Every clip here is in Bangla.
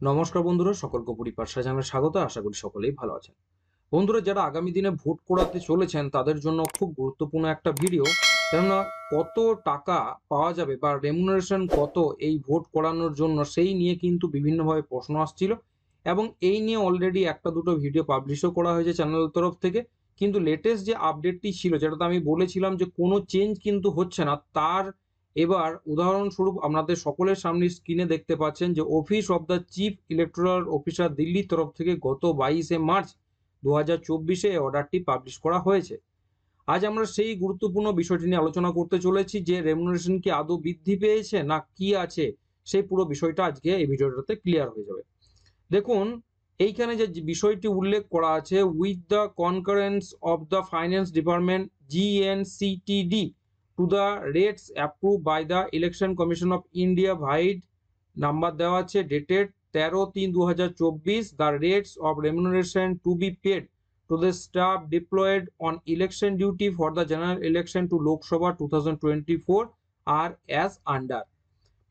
নমস্কার বন্ধুরা, সকলকে পরিবার জানালে স্বাগত, আশা করি সকলেই ভালো আছেন। বন্ধুরা, যারা আগামী দিনে ভোট করাতে চলেছেন, তাদের জন্য খুব গুরুত্বপূর্ণ একটা ভিডিও। কেননা কত টাকা পাওয়া যাবে বা রেমুনারেশন কত এই ভোট করানোর জন্য, সেই নিয়ে কিন্তু বিভিন্নভাবে প্রশ্ন আসছিল। এবং এই নিয়ে অলরেডি একটা দুটো ভিডিও পাবলিশও করা হয়েছে চ্যানেলের তরফ থেকে। কিন্তু লেটেস্ট যে আপডেটটি ছিল, যেটাতে আমি বলেছিলাম যে কোনো চেঞ্জ কিন্তু হচ্ছে না, তার এবার উদাহরণস্বরূপ আপনাদের সকলের সামনে স্ক্রিনে দেখতে পাচ্ছেন যে office of the chief electoral officer দিল্লির তরফ থেকে গত বাইশে মার্চ দু হাজার চব্বিশে অর্ডারটি পাবলিশ করা হয়েছে। আজ আমরা সেই গুরুত্বপূর্ণ বিষয়টি নিয়ে আলোচনা করতে চলেছি যে রেমুনারেশন কি আদৌ বৃদ্ধি পেয়েছে না কি আছে, সেই পুরো বিষয়টা আজকে এই ভিডিওটাতে ক্লিয়ার হয়ে যাবে। দেখুন, এইখানে যে বিষয়টি উল্লেখ করা আছে with the concurrence of the finance department GNCTD to the rates approve by the election commission of India vide number দেওয়া আছে ডেটেড তেরো তিন দু হাজার চব্বিশ the rates of remuneration to be paid to the staff deployed on election duty for the general election to Lok Sabha four R as under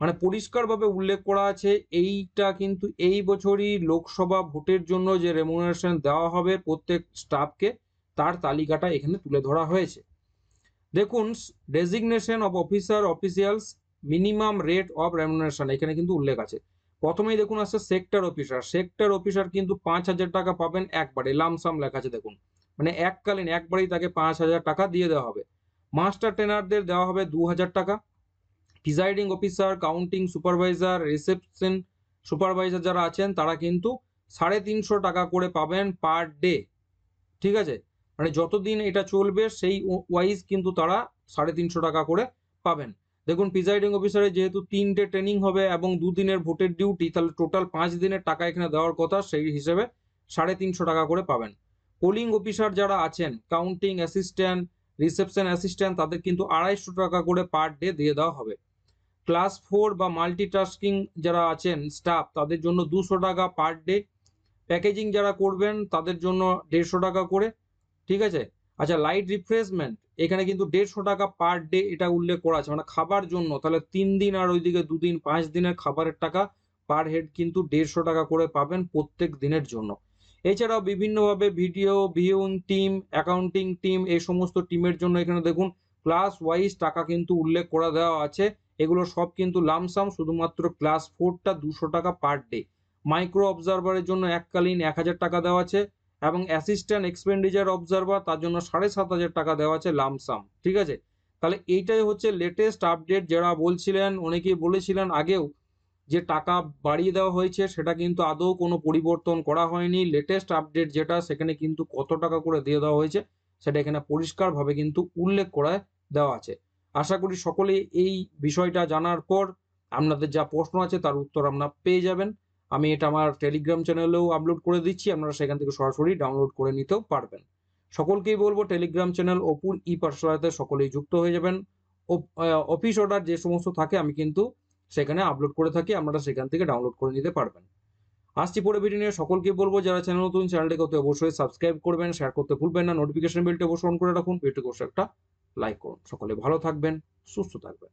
মানে পরিষ্কারভাবে উল্লেখ করা আছে, এইটা কিন্তু এই বছরই লোকসভা ভোটের জন্য যে রেমুনারেশন দেওয়া হবে প্রত্যেক স্টাফকে তার তালিকাটা এখানে তুলে ধরা হয়েছে। দেখুন designation of officer officials minimum rate of remuneration এখানে কিন্তু উল্লেখ আছে। প্রথমেই দেখুন আসছে সেক্টর অফিসার সেক্টর অফিসার কিন্তু পাঁচ হাজার টাকা পাবেন একবারে লামসাম লেখা আছে, দেখুন। মানে এককালীন একবারেই তাকে পাঁচ হাজার টাকা দিয়ে দেওয়া হবে। মাস্টার ট্রেনারদের দেওয়া হবে দু হাজার টাকা। Presiding officer counting supervisor reception supervisor যারা আছেন, তারা কিন্তু সাড়ে তিনশো টাকা করে পাবেন পার ডে ঠিক আছে? মানে যতদিন এটা চলবে, সেই ওয়াইজ কিন্তু তারা সাড়ে তিনশো টাকা করে পাবেন। দেখুন প্রিজাইডিং অফিসারের যেহেতু তিনটে ট্রেনিং হবে এবং দুদিনের ভোটের ডিউটি তাহলে টোটাল পাঁচ দিনের টাকা এখানে দেওয়ার কথা, সেই হিসেবে সাড়ে তিনশো টাকা করে পাবেন। পোলিং অফিসার যারা আছেন কাউন্টিং অ্যাসিস্ট্যান্ট রিসেপশন অ্যাসিস্ট্যান্ট তাদের কিন্তু আড়াইশো টাকা করে পার ডে দিয়ে দেওয়া হবে। ক্লাস ফোর বা মাল্টিটাস্কিং যারা আছেন স্টাফ তাদের জন্য দুশো টাকা পার ডে প্যাকেজিং যারা করবেন, তাদের জন্য দেড়শো টাকা করে। ঠিক আছে? আচ্ছা লাইট রিফ্রেশমেন্ট এখানে কিন্তু দেড়শো টাকা পার ডে এটা উল্লেখ করা আছে। মানে খাবার জন্য, তাহলে তিন দিন আর ওইদিকে দুদিন, পাঁচ দিনের খাবারের টাকা পার হেড কিন্তু দেড়শো টাকা করে পাবেন প্রত্যেক দিনের জন্য। এছাড়াও বিভিন্নভাবে video viewing team accounting team এই সমস্ত টিমের জন্য এখানে দেখুন ক্লাস ওয়াইজ টাকা কিন্তু উল্লেখ করা দেওয়া আছে। এগুলো সব কিন্তু লামসাম শুধুমাত্র ক্লাস ফোরটা দুশো টাকা পার ডে মাইক্রো অবজারভারের জন্য এককালীন এক হাজার টাকা দেওয়া আছে। এবং অ্যাসিস্ট্যান্ট এক্সপেন্ডিচার অবজারভার তার জন্য সাড়ে সাত হাজার টাকা দেওয়া আছে লামসাম ঠিক আছে? তাহলে এইটাই হচ্ছে লেটেস্ট আপডেট যারা বলছিলেন, অনেকেই বলেছিলেন আগেও যে টাকা বাড়িয়ে দেওয়া হয়েছে, সেটা কিন্তু আদৌ কোনো পরিবর্তন করা হয়নি। লেটেস্ট আপডেট যেটা, সেখানে কিন্তু কত টাকা করে দিয়ে দেওয়া হয়েছে, সেটা এখানে পরিষ্কারভাবে কিন্তু উল্লেখ করে দেওয়া আছে। আশা করি সকলে এই বিষয়টা জানার পর আপনাদের যা প্রশ্ন আছে তার উত্তর আপনারা পেয়ে যাবেন। আমি এটা আমার টেলিগ্রাম চ্যানেলেও আপলোড করে দিচ্ছি, আপনারা সেখান থেকে সরাসরি ডাউনলোড করে নিতেও পারবেন। সকলকেই বলব টেলিগ্রাম চ্যানেল অপুর ই পাঠশালাতে সকলেই যুক্ত হয়ে যাবেন। অফিস অর্ডার যে সমস্ত থাকে আমি কিন্তু সেখানে আপলোড করে থাকি, আপনারা সেখান থেকে ডাউনলোড করে নিতে পারবেন। আসছি পরে ভিডিও নিয়ে, সকলকে বলব যারা চ্যানেল নতুন চ্যানেলটিকে অতি অবশ্যই সাবস্ক্রাইব করবেন শেয়ার করতে ভুলবেন না নোটিফিকেশন বেলটি অবশ্যই অন করে রাখুন ভিডিওকে অবশ্যই একটা লাইক করুন। সকলে ভালো থাকবেন, সুস্থ থাকবেন।